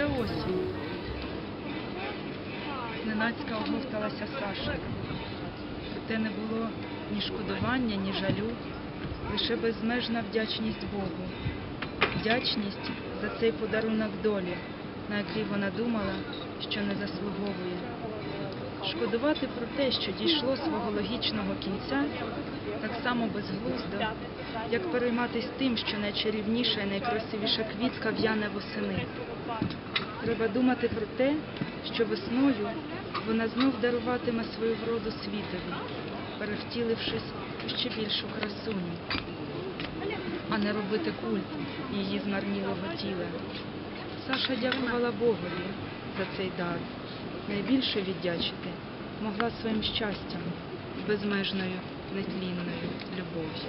осінь. Зненацька оговталася Саша. Проте не було ні шкодування, ні жалю, лише безмежна вдячність Богу. Вдячність за цей подарунок долі, на який вона думала, що не заслуговує. Шкодувати про те, що дійшло свого логічного кінця, так само безглуздо, як перейматись тим, що найчарівніша і найкрасивіша квітка в'яне восени. Треба думати про те, що весною вона знов даруватиме свою вроду світові, перевтілившись у ще більшу красуню, а не робити культ її змарнілого тіла. Саша дякувала Богові за цей дар. Найбільше віддячити могла своїм щастям, безмежною нетлінною любов'ю.